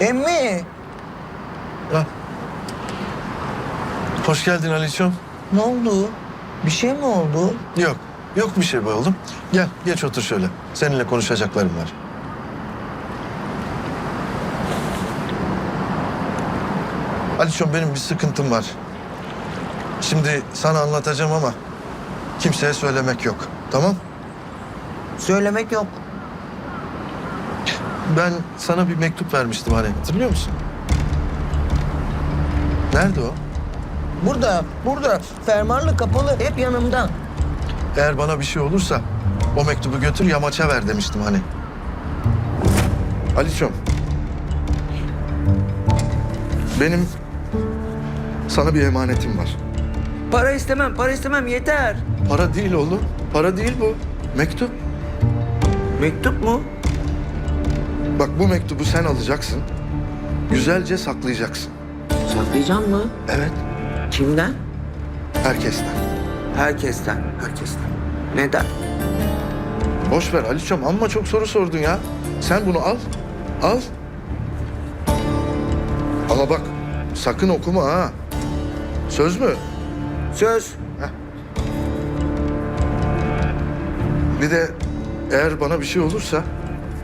Emmi Ha. Hoş geldin Aliço'm. ne oldu? Bir şey mi oldu? Yok, yok bir şey be oğlum. Gel, geç otur şöyle. Seninle konuşacaklarım var. Aliço'm benim bir sıkıntım var. Şimdi sana anlatacağım ama kimseye söylemek yok. Tamam? Söylemek yok. Ben sana bir mektup vermiştim hani. Hatırlıyor musun? Nerede o? Burada, burada. Fermuarlı kapalı hep yanımda. Eğer bana bir şey olursa o mektubu götür yamaça ver demiştim hani. Aliço'm. Benim sana bir emanetim var. Para istemem, para istemem yeter. Para değil oğlum. Para değil bu. Mektup. Mektup mu? Bak bu mektubu sen alacaksın. Güzelce saklayacaksın. Saklayacağım mı? Evet. Kimden? Herkesten. Herkesten. Herkesten. Neden? Boş ver Aliço'm amma çok soru sordun ya. Sen bunu al. Al. Ama bak sakın okuma ha. Söz mü? Söz. Bir de eğer bana bir şey olursa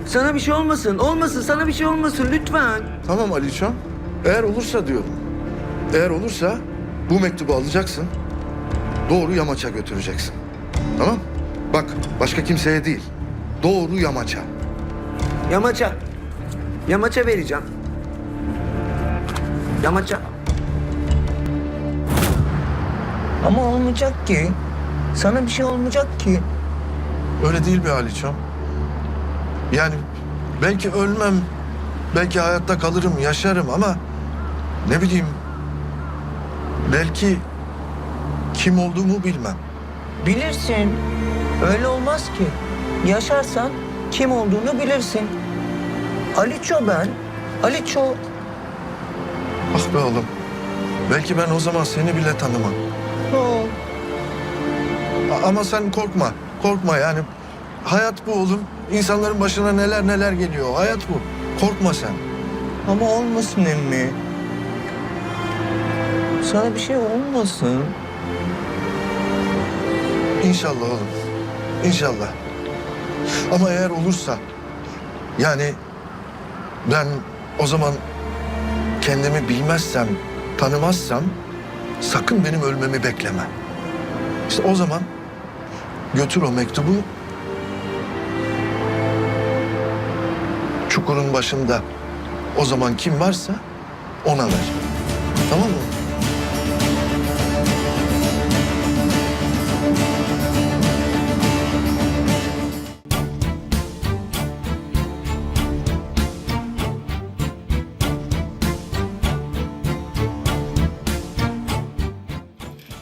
Sana bir şey olmasın, olmasın, sana bir şey olmasın lütfen. tamam Aliço'm. Eğer olursa diyorum. Eğer olursa bu mektubu alacaksın. Doğru yamaça götüreceksin. Tamam? Bak başka kimseye değil. Doğru yamaça. Yamaça. Yamaça vereceğim. Yamaça. Ama olmayacak ki. Sana bir şey olmayacak ki. Öyle değil be Aliço'm. Yani belki ölmem, belki hayatta kalırım, yaşarım ama ne bileyim belki kim olduğumu bilmem. Bilirsin. Öyle olmaz ki. Yaşarsan kim olduğunu bilirsin. Aliço ben. Aliço. Ah be oğlum. Belki ben o zaman seni bile tanımam. A- Ama sen korkma. Korkma yani. Hayat bu oğlum. İnsanların başına neler neler geliyor. Hayat bu. Korkma sen. Ama olmasın emmi. Sana bir şey olmasın. İnşallah oğlum. İnşallah. Ama eğer olursa yani ben o zaman kendimi bilmezsem, tanımazsam sakın benim ölmemi bekleme. İşte o zaman götür o mektubu çukurun başında o zaman kim varsa ona ver. Tamam mı?